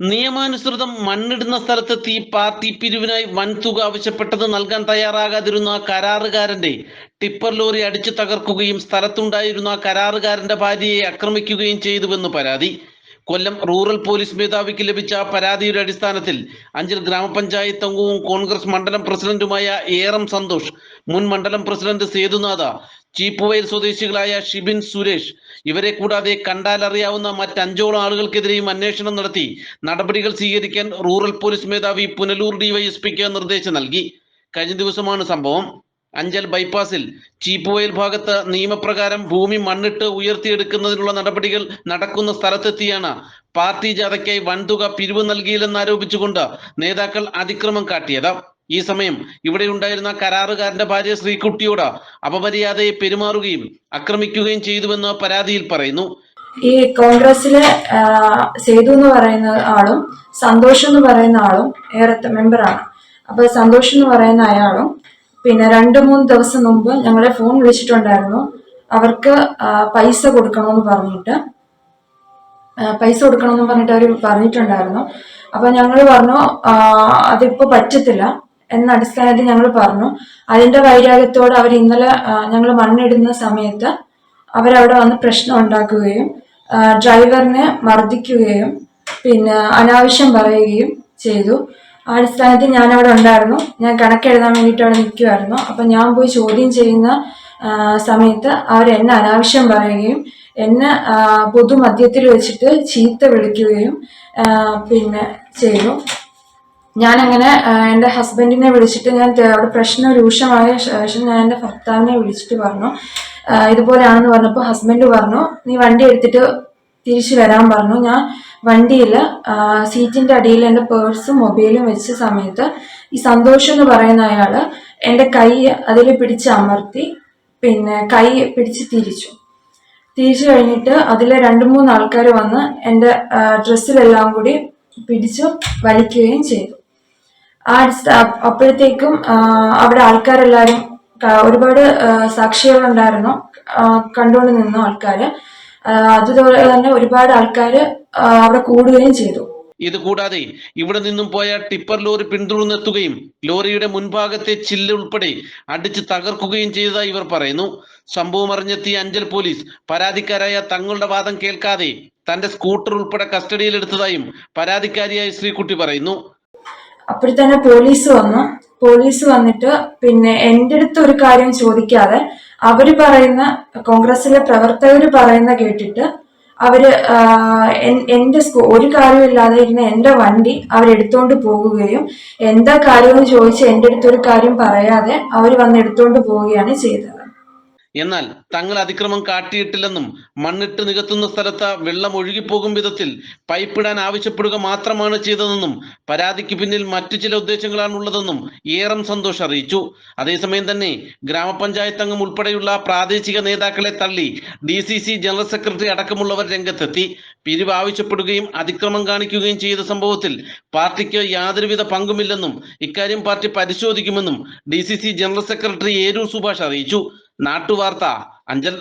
നിയമാനുസൃതം മണ്ണിടുന്ന സ്ഥലത്തെത്തി പാർട്ടി പിരിവിനായി വൻതുക ആവശ്യപ്പെട്ടത് നൽകാൻ തയ്യാറാകാതിരുന്ന കരാറുകാരന്റെ ടിപ്പർ ലോറി അടിച്ചു തകർക്കുകയും സ്ഥലത്തുണ്ടായിരുന്ന കരാറുകാരന്റെ ഭാര്യയെ ആക്രമിക്കുകയും ചെയ്തുവെന്ന് പരാതി. കൊല്ലം റൂറൽ പോലീസ് മേധാവിക്ക് ലഭിച്ച പരാതിയുടെ അടിസ്ഥാനത്തിൽ അഞ്ചൽ ഗ്രാമപഞ്ചായത്ത് അംഗവും കോൺഗ്രസ് മണ്ഡലം പ്രസിഡന്റുമായ ഏറം സന്തോഷ് മുൻ മണ്ഡലം പ്രസിഡന്റ് സേതുനാഥ ചീപ്പുവയൽ സ്വദേശികളായ ഷിബിൻ സുരേഷ്. ഇവരെ കൂടാതെ കണ്ടാലറിയാവുന്ന മറ്റഞ്ചോളം ആളുകൾക്കെതിരെയും അന്വേഷണം നടത്തി. നടപടികൾ സ്വീകരിക്കാൻ റൂറൽ പോലീസ് മേധാവി പുനലൂർ ഡിവൈഎസ്പിക്ക് നിർദ്ദേശം നൽകി. കഴിഞ്ഞ ദിവസമാണ് സംഭവം. അഞ്ചൽ ബൈപ്പാസിൽ ചീപ്പുവയൽ ഭാഗത്ത് നിയമപ്രകാരം ഭൂമി മണ്ണിട്ട് ഉയർത്തിയെടുക്കുന്നതിനുള്ള നടപടികൾ നടക്കുന്ന സ്ഥലത്തെത്തിയാണ് പാർട്ടി ജാഥയ്ക്കായി വൻതുക പിരിവ് നൽകിയില്ലെന്ന് ആരോപിച്ചുകൊണ്ട് നേതാക്കൾ അതിക്രമം കാട്ടിയത്. ഈ സമയം ഇവിടെ ഉണ്ടായിരുന്ന കരാറുകാരന്റെ ഭാര്യ ശ്രീകുട്ടിയോട് അപമര്യാദയെ പെരുമാറുകയും ആക്രമിക്കുകയും ചെയ്തുവെന്ന് പരാതിയിൽ പറയുന്നു. ഈ കോൺഗ്രസിലെ സേതു എന്ന് പറയുന്ന ആളും സന്തോഷ് എന്ന് പറയുന്ന ആളും ഏറെ മെമ്പറാണ് അപ്പൊ സന്തോഷ് എന്ന് പറയുന്ന അയാളും പിന്നെ രണ്ട് മൂന്ന് ദിവസം മുമ്പ് ഞങ്ങളെ ഫോൺ വിളിച്ചിട്ടുണ്ടായിരുന്നു. അവർക്ക് പൈസ കൊടുക്കണമെന്ന് പറഞ്ഞിട്ട് പൈസ കൊടുക്കണമെന്ന് പറഞ്ഞിട്ട് അവർ പറഞ്ഞിട്ടുണ്ടായിരുന്നു. അപ്പൊ ഞങ്ങൾ പറഞ്ഞു അതിപ്പോ പറ്റത്തില്ല. എന്ന അടിസ്ഥാനത്തിൽ ഞങ്ങൾ പറഞ്ഞു. അതിന്റെ വൈരാഗ്യത്തോടെ അവർ ഇന്നലെ ഞങ്ങൾ മണ്ണിടുന്ന സമയത്ത് അവരവിടെ വന്ന് പ്രശ്നം ഉണ്ടാക്കുകയും ഡ്രൈവറിനെ മർദ്ദിക്കുകയും പിന്നെ അനാവശ്യം പറയുകയും ചെയ്തു. ആ അടിസ്ഥാനത്തിൽ ഞാൻ അവിടെ ഉണ്ടായിരുന്നു. ഞാൻ കണക്കെഴുതാൻ വേണ്ടിയിട്ട് അവിടെ നിൽക്കുമായിരുന്നു അപ്പം ഞാൻ പോയി ചോദ്യം ചെയ്യുന്ന സമയത്ത് അവർ എന്നെ അനാവശ്യം പറയുകയും എന്നെ പൊതുമധ്യത്തിൽ വെച്ചിട്ട് ചീത്ത വിളിക്കുകയും പിന്നെ ചെയ്തു. ഞാനങ്ങനെ അങ്ങനെ എന്റെ ഹസ്ബൻഡിനെ വിളിച്ചിട്ട് ഞാൻ അവിടെ പ്രശ്നം രൂക്ഷമായ ശേഷം ഞാൻ എന്റെ ഭർത്താവിനെ വിളിച്ചിട്ട് പറഞ്ഞു. ഇതുപോലെയാണെന്ന് പറഞ്ഞപ്പോൾ ഹസ്ബൻഡ് പറഞ്ഞു നീ വണ്ടി എടുത്തിട്ട് തിരിച്ചു വരാൻ പറഞ്ഞു. ഞാൻ വണ്ടിയിൽ സീറ്റിന്റെ അടിയിൽ എന്റെ പേഴ്സും മൊബൈലും വെച്ച സമയത്ത് ഈ സന്തോഷം എന്ന് പറയുന്ന അയാൾ എന്റെ കൈ അതിൽ പിടിച്ച് അമർത്തി പിന്നെ കൈ പിടിച്ച് തിരിച്ചു. തിരിച്ചു കഴിഞ്ഞിട്ട് അതിലെ രണ്ട് മൂന്ന് ആൾക്കാർ വന്ന് എന്റെ ഡ്രസ്സിലെല്ലാം കൂടി പിടിച്ചു വലിക്കുകയും ചെയ്തു. ആ അപ്പോഴത്തേക്കും അവിടെ ആൾക്കാരെല്ലാവരും ക- ഒരുപാട് സാക്ഷികളുണ്ടായിരുന്നു. കണ്ടുകൊണ്ട് നിന്നു ആൾക്കാര്. അതുപോലെ തന്നെ ഒരുപാട് ആൾക്കാര് അവിടെ കൂടുകയും ചെയ്തു. ഇത് കൂടാതെ ഇവിടെ നിന്നും പോയ ടിപ്പർ ലോറി പിന്തുടർന്നെത്തുകയും ലോറിയുടെ മുൻഭാഗത്തെ ചില്ല് ഉൾപ്പെടെ അടിച്ച് തകർക്കുകയും ചെയ്തതായി ഇവർ പറയുന്നു. സംഭവം അറിഞ്ഞെത്തിയ അഞ്ചൽ പോലീസ് പരാതിക്കാരായ തങ്ങളുടെ വാദം കേൾക്കാതെ തന്റെ സ്കൂട്ടർ ഉൾപ്പെടെ കസ്റ്റഡിയിലെടുത്തതായും പരാതിക്കാരിയായ ശ്രീകുട്ടി പറയുന്നു. അപ്പോൾ തന്നെ പോലീസ് വന്നു. പോലീസ് വന്നിട്ട് പിന്നെ എന്റെ അടുത്ത് ഒരു കാര്യം ചോദിക്കാതെ അവർ പറയുന്ന കോൺഗ്രസിലെ പ്രവർത്തകർ പറയുന്ന കേട്ടിട്ട് അവർ എന്റെ സ്കൂ ഒരു കാര്യമില്ലാതെ ഇരുന്ന എന്റെ വണ്ടി അവരെടുത്തോണ്ട് പോകുകയും എന്താ കാര്യമെന്ന് ചോദിച്ച് എന്റെ അടുത്ത് ഒരു കാര്യം പറയാതെ അവർ വന്ന് എടുത്തോണ്ട് പോവുകയാണ് ചെയ്തത്. എന്നാൽ തങ്ങൾ അതിക്രമം കാട്ടിയിട്ടില്ലെന്നും മണ്ണിട്ട് നികത്തുന്ന സ്ഥലത്ത് വെള്ളം ഒഴുകിപ്പോകും വിധത്തിൽ പൈപ്പിടാൻ ആവശ്യപ്പെടുക മാത്രമാണ് ചെയ്തതെന്നും പരാതിക്ക് പിന്നിൽ മറ്റു ചില ഉദ്ദേശങ്ങളാണുള്ളതെന്നും ഏറം സന്തോഷം അറിയിച്ചു. അതേസമയം തന്നെ ഗ്രാമപഞ്ചായത്ത് അംഗം ഉൾപ്പെടെയുള്ള പ്രാദേശിക നേതാക്കളെ തള്ളി ഡി ജനറൽ സെക്രട്ടറി അടക്കമുള്ളവർ രംഗത്തെത്തി. പിരിവ് ആവശ്യപ്പെടുകയും അതിക്രമം കാണിക്കുകയും ചെയ്ത സംഭവത്തിൽ പാർട്ടിക്ക് യാതൊരുവിധ പങ്കുമില്ലെന്നും ഇക്കാര്യം പാർട്ടി പരിശോധിക്കുമെന്നും D general secretary Eroor Subhash അറിയിച്ചു. നാട്ടുവാർത്ത അഞ്ചൽ